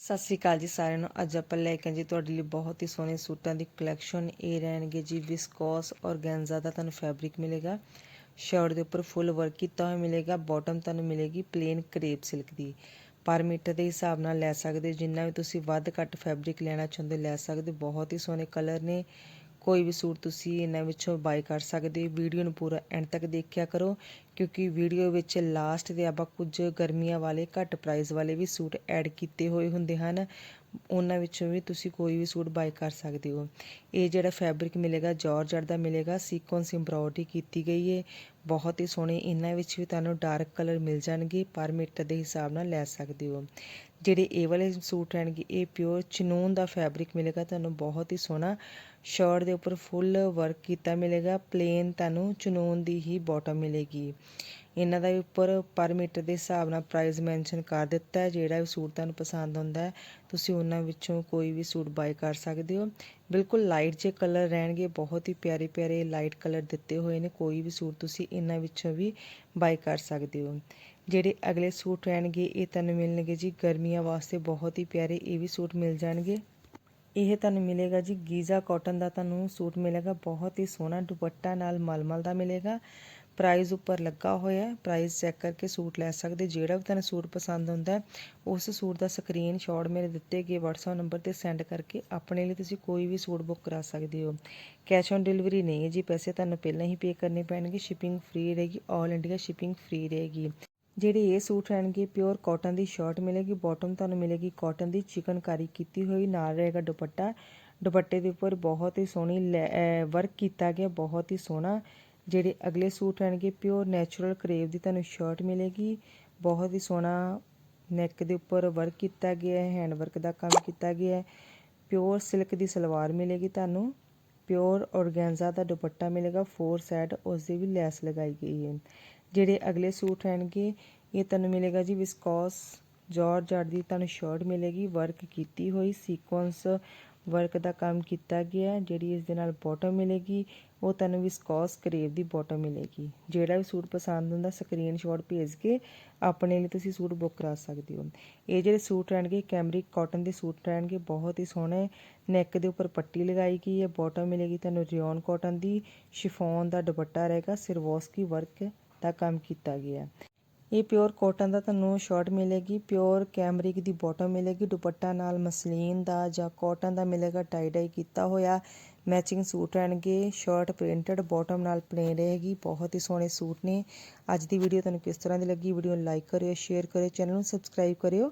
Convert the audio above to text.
ਸਤਿ ਸ਼੍ਰੀ ਅਕਾਲ ਜੀ ਸਾਰਿਆਂ ਨੂੰ। ਅੱਜ ਆਪਾਂ ਲੈ ਕੇ ਜੀ ਤੁਹਾਡੇ ਲਈ ਬਹੁਤ ਹੀ ਸੋਹਣੇ ਸੂਟਾਂ ਦੀ ਕਲੈਕਸ਼ਨ ਇਹ ਰਹਿਣਗੇ ਜੀ ਵਿਸਕੋਸ ਔਰਗੈਂਜ਼ਾ ਦਾ ਤੁਹਾਨੂੰ ਫੈਬਰਿਕ ਮਿਲੇਗਾ। ਸ਼ਰਟ ਦੇ ਉੱਪਰ ਫੁੱਲ ਵਰਕ ਕੀਤਾ ਹੋਇਆ ਮਿਲੇਗਾ। ਬਾਟਮ ਤੁਹਾਨੂੰ ਮਿਲੇਗੀ ਪਲੇਨ ਕਰੇਪ ਸਿਲਕ ਦੀ। ਪਰ ਮੀਟਰ ਦੇ ਹਿਸਾਬ ਨਾਲ ਲੈ ਸਕਦੇ ਹੋ। ਜਿੰਨਾ ਵੀ ਤੁਸੀਂ ਵੱਧ ਘੱਟ ਫੈਬਰਿਕ ਲੈਣਾ ਚਾਹੁੰਦੇ ਹੋ, ਲੈ ਸਕਦੇ ਹੋ। ਬਹੁਤ ਹੀ ਸੋਹਣੇ ਕਲਰ ਨੇ। ਕੋਈ ਵੀ ਸੂਟ ਤੁਸੀਂ ਇਹਨਾਂ ਵਿੱਚੋਂ ਬਾਏ ਕਰ ਸਕਦੇ ਹੋ। ਵੀਡੀਓ ਨੂੰ ਪੂਰਾ ਐਂਡ ਤੱਕ ਦੇਖਿਆ ਕਰੋ, ਕਿਉਂਕਿ ਵੀਡੀਓ ਵਿੱਚ ਲਾਸਟ ਦੇ ਆਪਾਂ ਕੁਝ ਗਰਮੀਆਂ ਵਾਲੇ ਘੱਟ ਪ੍ਰਾਈਸ ਵਾਲੇ ਵੀ ਸੂਟ ਐਡ ਕੀਤੇ ਹੋਏ ਹੁੰਦੇ ਹਨ। ਉਹਨਾਂ ਵਿੱਚੋਂ ਵੀ ਤੁਸੀਂ ਕੋਈ ਵੀ ਸੂਟ ਬਾਈ ਕਰ ਸਕਦੇ ਹੋ। ਇਹ ਜਿਹੜਾ ਫੈਬਰਿਕ ਮਿਲੇਗਾ ਜਾਰਜਟ ਦਾ ਮਿਲੇਗਾ ਸੀਕੁਐਂਸ ਐਮਬ੍ਰੋਇਡਰੀ ਕੀਤੀ ਗਈ ਹੈ ਬਹੁਤ ਹੀ ਸੋਹਣੇ, ਇਹਨਾਂ ਵਿੱਚ ਵੀ ਤੁਹਾਨੂੰ ਡਾਰਕ ਕਲਰ ਮਿਲ ਜਾਣਗੇ, ਪਰ ਮੀਟਰ ਦੇ ਹਿਸਾਬ ਨਾਲ ਲੈ ਸਕਦੇ ਹੋ। ਜਿਹੜੇ ਇਹ ਵਾਲੇ ਸੂਟ ਰਹਿਣਗੇ, ਇਹ ਪਿਓਰ ਚਨੂਨ ਦਾ ਫੈਬਰਿਕ ਮਿਲੇਗਾ, ਤੁਹਾਨੂੰ ਬਹੁਤ ਹੀ ਸੋਹਣਾ ਸ਼ਰਟ ਦੇ ਉੱਪਰ ਫੁੱਲ ਵਰਕ ਕੀਤਾ ਮਿਲੇਗਾ ਪਲੇਨ ਤੁਹਾਨੂੰ ਚਨੂਨ ਦੀ ਹੀ ਬਾਟਮ ਮਿਲੇਗੀ। ਇਹਨਾਂ ਦਾ ਵੀ ਉੱਪਰ ਪਰ ਮੀਟਰ ਦੇ ਹਿਸਾਬ ਨਾਲ ਪ੍ਰਾਈਜ਼ ਮੈਂਸ਼ਨ ਕਰ ਦਿੱਤਾ ਹੈ, ਜਿਹੜਾ ਵੀ ਸੂਟ ਤੁਹਾਨੂੰ ਪਸੰਦ ਆਉਂਦਾ ਹੈ, ਤੁਸੀਂ ਉਹਨਾਂ ਵਿੱਚੋਂ ਕੋਈ ਵੀ ਸੂਟ ਬਾਏ ਕਰ ਸਕਦੇ ਹੋ। ਬਿਲਕੁਲ ਲਾਈਟ ਜੇ ਕਲਰ ਰਹਿਣਗੇ, ਬਹੁਤ ਹੀ ਪਿਆਰੇ ਪਿਆਰੇ ਲਾਈਟ ਕਲਰ ਦਿੱਤੇ ਹੋਏ ਨੇ, ਕੋਈ ਵੀ ਸੂਟ ਤੁਸੀਂ ਇਹਨਾਂ ਵਿੱਚੋਂ ਵੀ ਬਾਏ ਕਰ ਸਕਦੇ ਹੋ। ਜਿਹੜੇ ਅਗਲੇ ਸੂਟ ਰਹਿਣਗੇ, ਇਹ ਤੁਹਾਨੂੰ ਮਿਲਣਗੇ ਜੀ, ਗਰਮੀਆਂ ਵਾਸਤੇ ਬਹੁਤ ਹੀ ਪਿਆਰੇ, ਇਹ ਵੀ ਸੂਟ ਮਿਲ ਜਾਣਗੇ। ਇਹ ਤੁਹਾਨੂੰ ਮਿਲੇਗਾ ਜੀ, ਗੀਜ਼ਾ ਕਾਟਨ ਦਾ ਤੁਹਾਨੂੰ ਸੂਟ ਮਿਲੇਗਾ, ਬਹੁਤ ਹੀ ਸੋਹਣਾ ਦੁਪੱਟਾ ਨਾਲ ਮਲਮਲ ਦਾ ਮਿਲੇਗਾ। ਪ੍ਰਾਈਜ਼ ਉੱਪਰ ਲੱਗਾ ਹੋਇਆ ਹੈ। ਪ੍ਰਾਈਸ ਚੈੱਕ ਕਰਕੇ ਸੂਟ ਲੈ ਸਕਦੇ। ਜਿਹੜਾ ਵੀ ਤੁਹਾਨੂੰ ਸੂਟ ਪਸੰਦ ਹੁੰਦਾ ਉਸ ਸੂਟ ਦਾ ਸਕਰੀਨਸ਼ਾਟ ਮੇਰੇ ਦਿੱਤੇ ਗਏ WhatsApp ਨੰਬਰ ਤੇ ਸੈਂਡ ਕਰਕੇ ਆਪਣੇ ਲਈ ਤੁਸੀਂ ਕੋਈ ਵੀ ਸੂਟ ਬੁੱਕ ਕਰਾ ਸਕਦੇ ਹੋ। ਕੈਸ਼ ਔਨ ਡਿਲੀਵਰੀ ਨਹੀਂ ਹੈ ਜੀ। ਪੈਸੇ ਤੁਹਾਨੂੰ ਪਹਿਲਾਂ ਹੀ ਪੇ ਕਰਨੇ ਪੈਣਗੇ। ਸ਼ਿਪਿੰਗ ਫ੍ਰੀ ਰਹੇਗੀ। 올 ਇੰਡੀਆ ਸ਼ਿਪਿੰਗ ਫ੍ਰੀ ਰਹੇਗੀ। ਜਿਹੜੇ ਇਹ ਸੂਟ ਰਹਿਣਗੇ ਪਿਓਰ ਕਾਟਨ ਦੀ ਸ਼ਰਟ ਮਿਲੇਗੀ। ਬਾਟਮ ਤੁਹਾਨੂੰ ਮਿਲੇਗੀ ਕਾਟਨ ਦੀ ਚਿਕਨਕਾਰੀ ਕੀਤੀ ਹੋਈ। ਨਾਲ ਰਹੇਗਾ ਦੁਪੱਟਾ। ਦੁਪੱਟੇ ਦੇ ਉੱਪਰ ਬਹੁਤ ਹੀ ਸੋਹਣੀ ਵਰਕ ਕੀਤਾ ਗਿਆ। ਬਹੁਤ ਹੀ ਸੋਹਣਾ ਜਿਹੜੇ ਅਗਲੇ ਸੂਟ ਰਹਿਣਗੇ ਪਿਓਰ ਨੈਚੁਰਲ ਕਰੇਵ ਦੀ ਤੁਹਾਨੂੰ ਸ਼ਰਟ ਮਿਲੇਗੀ। ਬਹੁਤ ਹੀ ਸੋਹਣਾ ਨੈਕ ਦੇ ਉੱਪਰ ਵਰਕ ਕੀਤਾ ਗਿਆ ਹੈ ਹੈਂਡ ਵਰਕ ਦਾ ਕੰਮ ਕੀਤਾ ਗਿਆ ਹੈ। ਪਿਓਰ ਸਿਲਕ ਦੀ ਸਲਵਾਰ ਮਿਲੇਗੀ ਤੁਹਾਨੂੰ। ਪਿਓਰ ਔਰਗੈਂਜ਼ਾ ਦਾ ਦੁਪੱਟਾ ਮਿਲੇਗਾ ਫੋਰ ਸਾਈਡ ਉਸ ਦੀ ਵੀ ਲੈਸ ਲਗਾਈ ਗਈ ਹੈ। ਜਿਹੜੇ ਅਗਲੇ ਸੂਟ ਰਹਿਣਗੇ, ਇਹ ਤੁਹਾਨੂੰ ਮਿਲੇਗਾ ਜੀ ਵਿਸਕੋਸ ਜਾਰਜਟ ਦੀ ਤੁਹਾਨੂੰ ਸ਼ਰਟ ਮਿਲੇਗੀ। ਵਰਕ ਕੀਤੀ ਹੋਈ ਸੀਕੁਐਂਸ ਵਰਕ ਦਾ ਕੰਮ ਕੀਤਾ ਗਿਆ, ਜਿਹੜੀ ਇਸ ਦੇ ਨਾਲ ਬੋਟਮ ਮਿਲੇਗੀ, ਉਹ ਤੁਹਾਨੂੰ ਵਿਸਕੋਸ ਕਰੇਵ ਦੀ ਬੋਟਮ ਮਿਲੇਗੀ। ਜਿਹੜਾ ਵੀ ਸੂਟ ਪਸੰਦ ਹੁੰਦਾ ਸਕਰੀਨਸ਼ਾਟ ਭੇਜ ਕੇ ਆਪਣੇ ਲਈ ਤੁਸੀਂ ਸੂਟ ਬੁੱਕ ਕਰਾ ਸਕਦੇ ਹੋ। ਇਹ ਜਿਹੜੇ ਸੂਟ ਰਹਿਣਗੇ ਕੈਮਰਿਕ ਕਾਟਨ ਦੇ ਸੂਟ ਰਹਿਣਗੇ, ਬਹੁਤ ਹੀ ਸੋਹਣੇ ਨੈਕ ਦੇ ਉੱਪਰ ਪੱਟੀ ਲਗਾਈ ਗਈ ਹੈ ਬੋਟਮ ਮਿਲੇਗੀ ਤੁਹਾਨੂੰ ਰਿਓਨ ਕਾਟਨ ਦੀ ਸ਼ਿਫੋਨ ਦਾ ਦੁਪੱਟਾ ਰਹੇਗਾ, ਸਿਰਵੋਸਕੀ ਵਰਕ ਦਾ ਕੰਮ ਕੀਤਾ ਗਿਆ। ਇਹ ਪਿਓਰ ਕਾਟਨ ਦਾ ਤੁਹਾਨੂੰ ਸ਼ਰਟ ਮਿਲੇਗੀ, ਪਿਓਰ ਕੈਮਰਿਕ ਦੀ ਬਾਟਮ ਮਿਲੇਗੀ, ਦੁਪੱਟਾ ਨਾਲ ਮਸਲੀਨ ਦਾ ਜਾਂ ਕਾਟਨ ਦਾ ਮਿਲੇਗਾ ਟਾਈ ਡਾਈ ਕੀਤਾ ਹੋਇਆ ਮੈਚਿੰਗ ਸੂਟ ਰਹਿਣਗੇ, ਸ਼ਰਟ ਪ੍ਰਿੰਟਡ ਬਾਟਮ ਨਾਲ ਪਲੇਨ ਰਹੇਗੀ, ਬਹੁਤ ਹੀ ਸੋਹਣੇ ਸੂਟ ਨੇ। ਅੱਜ ਦੀ ਵੀਡੀਓ ਤੁਹਾਨੂੰ ਕਿਸ ਤਰ੍ਹਾਂ ਦੀ ਲੱਗੀ ਵੀਡੀਓ ਨੂੰ ਲਾਈਕ ਕਰਿਓ ਸ਼ੇਅਰ ਕਰਿਓ ਚੈਨਲ ਨੂੰ ਸਬਸਕ੍ਰਾਈਬ ਕਰਿਓ।